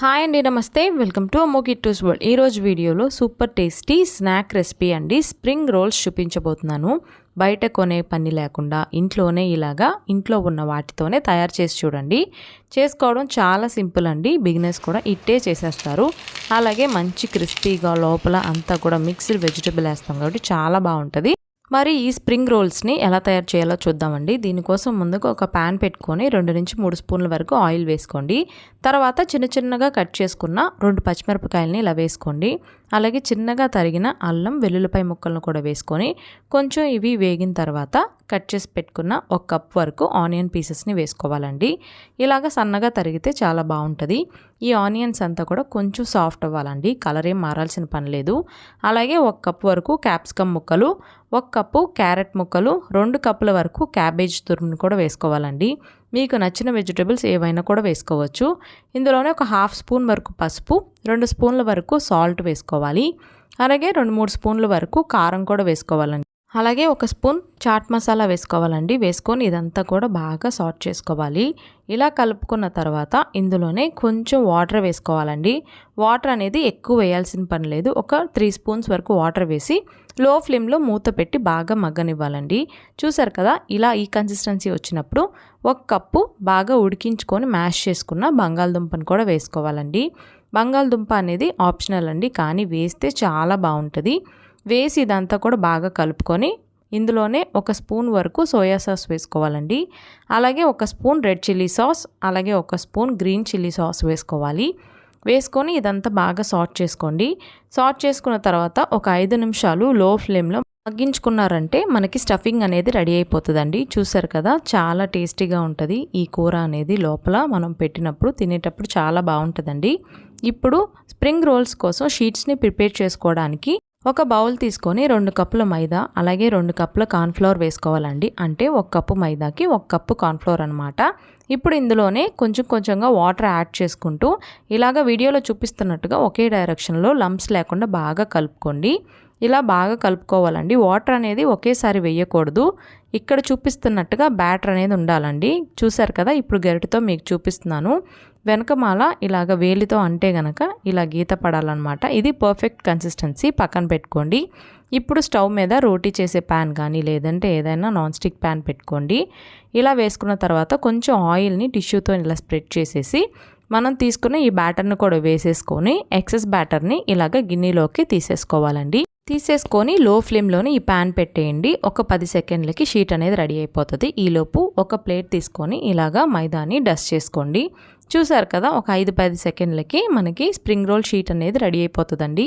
Hi అండి నమస్తే. Welcome to twos world ఈరోజు వీడియోలో సూపర్ టేస్టీ స్నాక్ రెసిపీ అండి. స్ప్రింగ్ రోల్స్ చూపించబోతున్నాను. బయట కొనే పని లేకుండా ఇంట్లోనే ఇలాగా ఇంట్లో ఉన్న వాటితోనే తయారు చేసి చూడండి. చేసుకోవడం చాలా సింపుల్ అండి. బిగినర్స్ కూడా ఇట్టే చేసేస్తారు. అలాగే మంచి క్రిస్పీగా లోపల అంతా కూడా మిక్స్డ్ వెజిటబుల్ వేస్తాం కాబట్టి చాలా బాగుంటుంది. మరి ఈ స్ప్రింగ్ రోల్స్ని ఎలా తయారు చేయాలో చూద్దామండి. దీనికోసం ముందుగా ఒక ప్యాన్ పెట్టుకొని రెండు నుంచి మూడు స్పూన్ల వరకు ఆయిల్ వేసుకోండి. తర్వాత చిన్న చిన్నగా కట్ చేసుకున్న రెండు పచ్చిమిరపకాయలని ఇలా వేసుకోండి. అలాగే చిన్నగా తరిగిన అల్లం వెల్లుల్లిపాయ ముక్కలను కూడా వేసుకొని కొంచెం ఇవి వేగిన తర్వాత కట్ చేసి పెట్టుకున్న ఒక కప్ వరకు ఆనియన్ పీసెస్ని వేసుకోవాలండి. ఇలాగ సన్నగా తరిగితే చాలా బాగుంటుంది. ఈ ఆనియన్స్ అంతా కూడా కొంచెం సాఫ్ట్ అవ్వాలండి. కలర్ ఏం మారాల్సిన పని లేదు. అలాగే ఒక కప్ వరకు క్యాప్సికమ్ ముక్కలు ఒక కప్పు క్యారెట్ ముక్కలు రెండు కప్పుల వరకు క్యాబేజ్ తురుమును కూడా వేసుకోవాలండి. మీకు నచ్చిన వెజిటేబుల్స్ ఏవైనా కూడా వేసుకోవచ్చు. ఇందులోనే ఒక హాఫ్ స్పూన్ వరకు పసుపు రెండు స్పూన్ల వరకు సాల్ట్ వేసుకోవాలి. అలాగే రెండు మూడు స్పూన్ల వరకు కారం కూడా వేసుకోవాలండి. అలాగే ఒక స్పూన్ చాట్ మసాలా వేసుకోవాలండి. వేసుకొని ఇదంతా కూడా బాగా సార్ట్ చేసుకోవాలి. ఇలా కలుపుకున్న తర్వాత ఇందులోనే కొంచెం వాటర్ వేసుకోవాలండి. వాటర్ అనేది ఎక్కువ వేయాల్సిన పని లేదు. ఒక త్రీ స్పూన్స్ వరకు వాటర్ వేసి లో ఫ్లేమ్లో మూత పెట్టి బాగా మగ్గనివ్వాలండి. చూసారు కదా ఇలా ఈ కన్సిస్టెన్సీ వచ్చినప్పుడు ఒక కప్పు బాగా ఉడికించుకొని మ్యాష్ చేసుకున్న బంగాళదుంపను కూడా వేసుకోవాలండి. బంగాళదుంప అనేది ఆప్షనల్ అండి. కానీ వేస్తే చాలా బాగుంటుంది. వేసి ఇదంతా కూడా బాగా కలుపుకొని ఇందులోనే ఒక స్పూన్ వరకు సోయా సాస్ వేసుకోవాలండి. అలాగే ఒక స్పూన్ రెడ్ చిల్లీ సాస్ అలాగే ఒక స్పూన్ గ్రీన్ చిల్లీ సాస్ వేసుకోవాలి. వేసుకొని ఇదంతా బాగా సార్ట్ చేసుకోండి. సార్ట్ చేసుకున్న తర్వాత ఒక ఐదు నిమిషాలు లో ఫ్లేమ్లో మగ్గించుకున్నారంటే మనకి స్టఫింగ్ అనేది రెడీ అయిపోతుందండి. చూసారు కదా చాలా టేస్టీగా ఉంటుంది ఈ కూర అనేది లోపల మనం పెట్టినప్పుడు తినేటప్పుడు చాలా బాగుంటుందండి. ఇప్పుడు స్ప్రింగ్ రోల్స్ కోసం షీట్స్ని ప్రిపేర్ చేసుకోవడానికి ఒక బౌల్ తీసుకొని రెండు కప్పుల మైదా అలాగే రెండు కప్పుల కార్న్ఫ్లోర్ వేసుకోవాలండి. అంటే ఒక కప్పు మైదాకి ఒక కప్పు కార్న్ఫ్లోర్ అనమాట ఇప్పుడు ఇందులోనే కొంచెం కొంచెంగా వాటర్ యాడ్ చేసుకుంటూ ఇలాగ వీడియోలో చూపిస్తున్నట్టుగా ఒకే డైరెక్షన్లో లంప్స్ లేకుండా బాగా కలుపుకోండి. ఇలా బాగా కలుపుకోవాలండి. వాటర్ అనేది ఒకేసారి వేయకూడదు. ఇక్కడ చూపిస్తున్నట్టుగా బ్యాటర్ అనేది ఉండాలండి. చూసారు కదా ఇప్పుడు గరిటతో మీకు చూపిస్తున్నాను. వెనకమాల ఇలాగ వేలితో అంటే గనక ఇలా గీత పడాలన్నమాట. ఇది పర్ఫెక్ట్ కన్సిస్టెన్సీ పక్కన పెట్టుకోండి. ఇప్పుడు స్టవ్ మీద రోటీ చేసే ప్యాన్ కానీ లేదంటే ఏదైనా నాన్ స్టిక్ ప్యాన్ పెట్టుకోండి. ఇలా వేసుకున్న తర్వాత కొంచెం ఆయిల్ని టిష్యూతో ఇలా స్ప్రెడ్ చేసేసి మనం తీసుకున్న ఈ బ్యాటర్ని కూడా వేసేసుకొని ఎక్సెస్ బ్యాటర్ని ఇలాగ గిన్నెలోకి తీసేసుకోవాలండి. తీసేసుకొని లో ఫ్లేమ్లోనే ఈ ప్యాన్ పెట్టేయండి. ఒక పది సెకండ్లకి షీట్ అనేది రెడీ అయిపోతుంది. ఈలోపు ఒక ప్లేట్ తీసుకొని ఇలాగా మైదాని డస్ట్ చేసుకోండి. చూసారు కదా ఒక ఐదు పది సెకండ్లకి మనకి స్ప్రింగ్ రోల్ షీట్ అనేది రెడీ అయిపోతుందండి.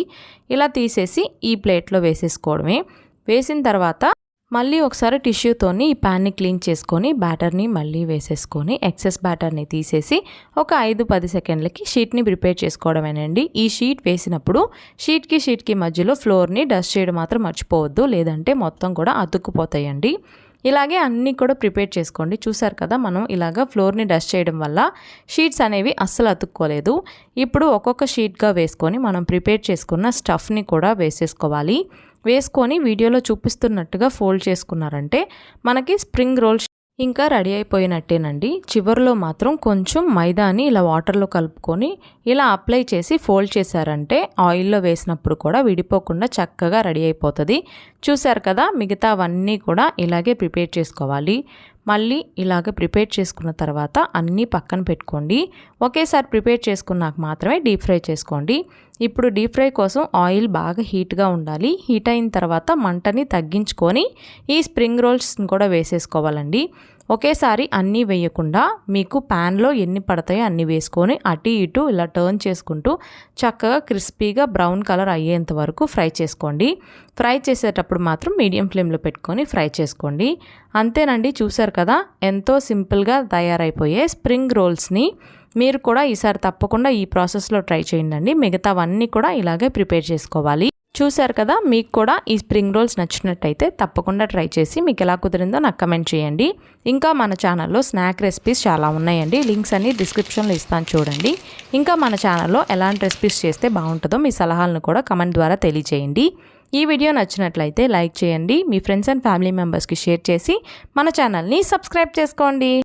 ఇలా తీసేసి ఈ ప్లేట్లో వేసేసుకోవడమే. వేసిన తర్వాత మళ్ళీ ఒకసారి టిష్యూతోని ఈ ప్యాన్ని క్లీన్ చేసుకొని బ్యాటర్ని మళ్ళీ వేసేసుకొని ఎక్సెస్ బ్యాటర్ని తీసేసి ఒక ఐదు పది సెకండ్లకి షీట్ని ప్రిపేర్ చేసుకోవడమేనండి. ఈ షీట్ వేసినప్పుడు షీట్కి షీట్కి మధ్యలో ఫ్లోర్ని డస్ట్ చేయడం మాత్రం మర్చిపోవద్దు. లేదంటే మొత్తం కూడా అతుక్కుపోతాయండి. ఇలాగే అన్నీ కూడా ప్రిపేర్ చేసుకోండి. చూసారు కదా మనం ఇలాగ ఫ్లోర్ని డస్ట్ చేయడం వల్ల షీట్స్ అనేవి అస్సలు అతుక్కోలేదు. ఇప్పుడు ఒక్కొక్క షీట్గా వేసుకొని మనం ప్రిపేర్ చేసుకున్న స్టఫ్ని కూడా వేసేసుకోవాలి. వేసుకొని వీడియోలో చూపిస్తున్నట్టుగా ఫోల్డ్ చేసుకున్నారంటే మనకి స్ప్రింగ్ రోల్ ఇంకా రెడీ అయిపోయినట్టేనండి. చివరిలో మాత్రం కొంచెం మైదాని ఇలా వాటర్లో కలుపుకొని ఇలా అప్లై చేసి ఫోల్డ్ చేశారంటే ఆయిల్లో వేసినప్పుడు కూడా విడిపోకుండా చక్కగా రెడీ అయిపోతుంది. చూశారు కదా మిగతావన్నీ కూడా ఇలాగే ప్రిపేర్ చేసుకోవాలి. మళ్ళీ ఇలాగ ప్రిపేర్ చేసుకున్న తర్వాత అన్నీ పక్కన పెట్టుకోండి. ఒకేసారి ప్రిపేర్ చేసుకున్నాక మాత్రమే డీప్ ఫ్రై చేసుకోండి. ఇప్పుడు డీప్ ఫ్రై కోసం ఆయిల్ బాగా హీట్గా ఉండాలి. హీట్ అయిన తర్వాత మంటని తగ్గించుకొని ఈ స్ప్రింగ్ రోల్స్ని కూడా వేసేసుకోవాలండి. ఒకేసారి అన్నీ వేయకుండా మీకు ప్యాన్లో ఎన్ని పడతాయో అన్నీ వేసుకొని అటు ఇటు ఇలా టర్న్ చేసుకుంటూ చక్కగా క్రిస్పీగా బ్రౌన్ కలర్ అయ్యేంత వరకు ఫ్రై చేసుకోండి. ఫ్రై చేసేటప్పుడు మాత్రం మీడియం ఫ్లేమ్లో పెట్టుకొని ఫ్రై చేసుకోండి. అంతేనండి చూసారు కదా ఎంతో సింపుల్గా తయారైపోయే స్ప్రింగ్ రోల్స్ని. మీరు కూడా ఈసారి తప్పకుండా ఈ ప్రాసెస్లో ట్రై చేయండి మిగతావన్నీ కూడా ఇలాగే ప్రిపేర్ చేసుకోవాలి. చూశారు కదా మీకు కూడా ఈ స్ప్రింగ్ రోల్స్ నచ్చినట్టయితే తప్పకుండా ట్రై చేసి మీకు ఎలా కుదిరిందో నాకు కమెంట్ చేయండి. ఇంకా మన ఛానల్లో స్నాక్ రెసిపీస్ చాలా ఉన్నాయండి. లింక్స్ అన్ని డిస్క్రిప్షన్లో ఇస్తాను చూడండి. ఇంకా మన ఛానల్లో ఎలాంటి రెసిపీస్ చేస్తే బాగుంటుందో మీ సలహాలను కూడా కమెంట్ ద్వారా తెలియజేయండి. ఈ వీడియో నచ్చినట్లయితే లైక్ చేయండి. మీ ఫ్రెండ్స్ అండ్ ఫ్యామిలీ మెంబర్స్కి షేర్ చేసి మన ఛానల్ని సబ్స్క్రైబ్ చేసుకోండి.